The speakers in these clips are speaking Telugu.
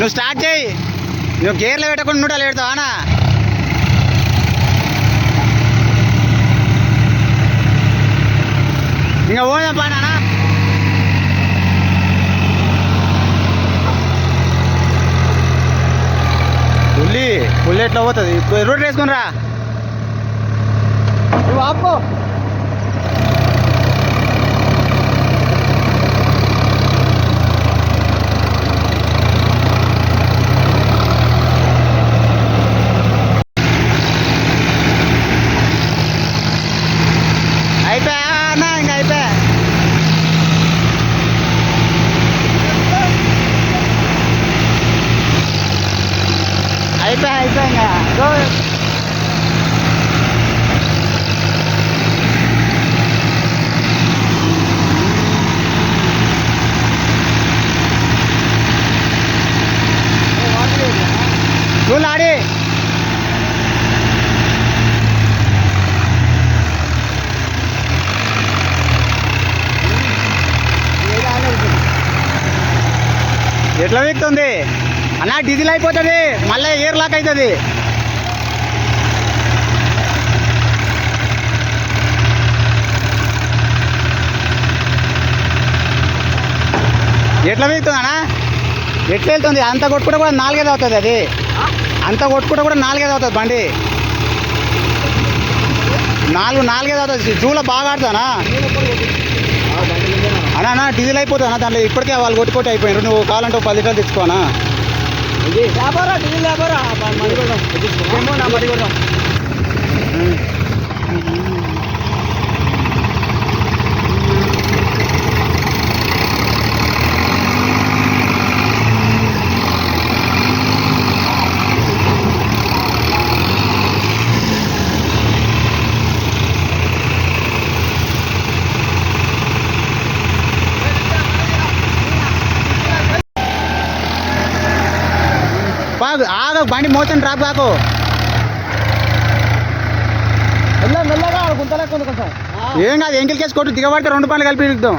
నువ్వు స్టార్ట్ చేయి. నువ్వు గేర్లో పెట్టకుండా నూటలు పెడతావా అన్నా ఇంకా పోదాం పానా పుల్లి పుల్లి ఎట్లా పోతుంది? ఇప్పుడు రోడ్ వేసుకుని రా. నువ్వు ఇంకా గో. ఎట్లా వీక్తుంది? అలా డీజిల్ అయిపోతుంది. మళ్ళీ ఎయిర్ లాక్ అవుతుంది. ఎట్లా వీక్తుంది ఎట్లా వెళ్తుంది? అంత కొట్టుకుంటే కూడా నాలుగైదు అవుతుంది అది. అంత కొట్టుకుంటే కూడా నాలుగైదు అవుతుంది బండి. నాలుగు నాలుగైదు అవుతుంది జూలో బాగా ఆడుతానా? అన్నా అన్న డీజిల్ అయిపోతుందా దాంట్లో. ఇప్పటికే వాళ్ళు కొట్టుకొట్టి అయిపోయారు నువ్వు కావాలంటే ఒక పది లీటర్లు తెచ్చుకోనా లేబరా డీజిల్ లేబరా మరి కొడదాం ఏమో నా మరి కొడదాం బాగు ఆగ బండి మోషన్ డ్రాప్ కాకు. ఏం కాదు ఎంకిల్ కేసు కొట్టు దిగబడితే రెండు పనులు కలిపి ఇద్దాం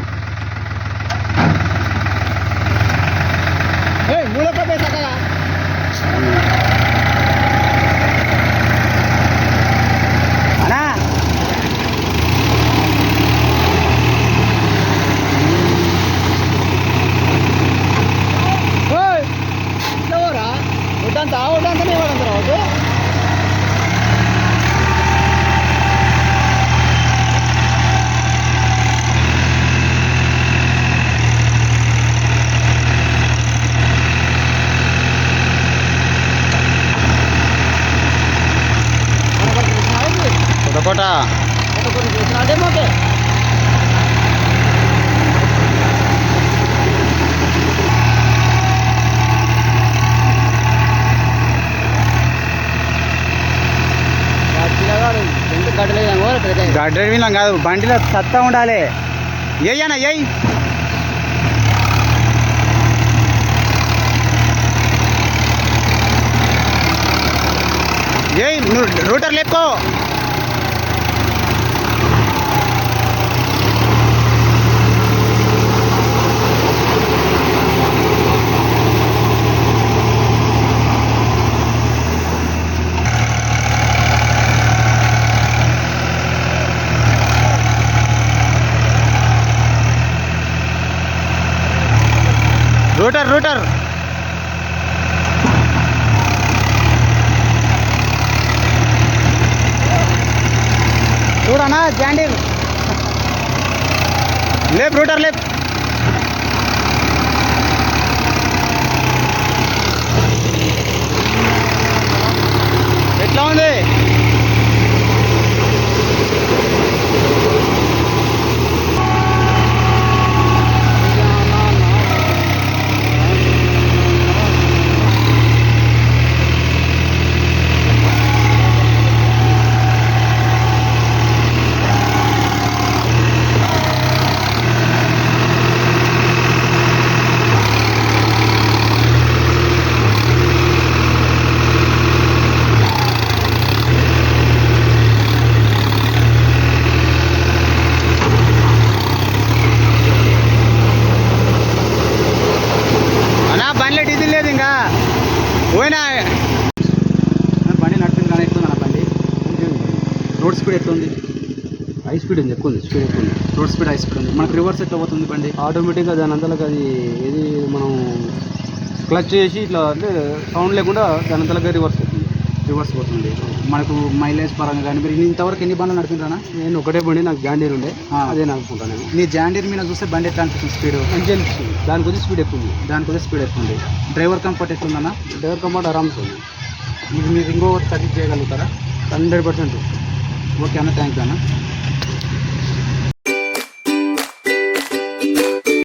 గడ్డ వినం కాదు బండిలో సత్తా ఉండాలి. ఏయన్నా ఏయ్. ఏయ్ నువ్వు రూటర్ లేపుకో రూటర్ రూటర్ చూడనా జాండీర్ లేప్ రూటర్ లేప్ పోయినా. బండి నడిపింది కానీ ఎట్లుంది అన్న బండి? రోడ్ స్పీడ్ ఎట్లుంది? హై స్పీడ్ ఉంది ఎక్కువ ఉంది స్పీడ్ ఎక్కువ ఉంది. రోడ్ స్పీడ్ హై స్పీడ్ ఉంది. మనకు రివర్స్ ఎట్లా పోతుంది బండి? ఆటోమేటిక్గా దాని అంతలకు అది ఏది మనం క్లచ్ చేసి ఇట్లా అంటే సౌండ్ లేకుండా దాని అంతలకు రివర్స్ అవుతుంది రివర్స్ పోతుంది. మనకు మైలేజ్ పరంగా కానీ మీరు ఇంతవరకు ఎన్ని బండ్లు నడిపినారా నేను ఒకటే బండి నాకు జాండీర్ ఉండే. అదే నడుపుకుంటాను నేను. నీ జాండీర్ మీద చూస్తే బండి ఎట్లా అనిపిస్తుంది స్పీడ్ అనిపిస్తుంది. దాని కొద్దిగా స్పీడ్ ఎక్కువ ఉంది. దాని కూడా స్పీడ్ ఎక్కువ ఉంది. డ్రైవర్ కంఫర్ట్ ఎట్లుందన్నా? డ్రైవర్ కంఫర్ట్ ఆరామ్స్ ఉంది. ఇది మీరు ఇంకో సజెస్ట్ చేయగలుగుతారా? Hundred percent. ఓకే అన్న థ్యాంక్ యూ అన్న.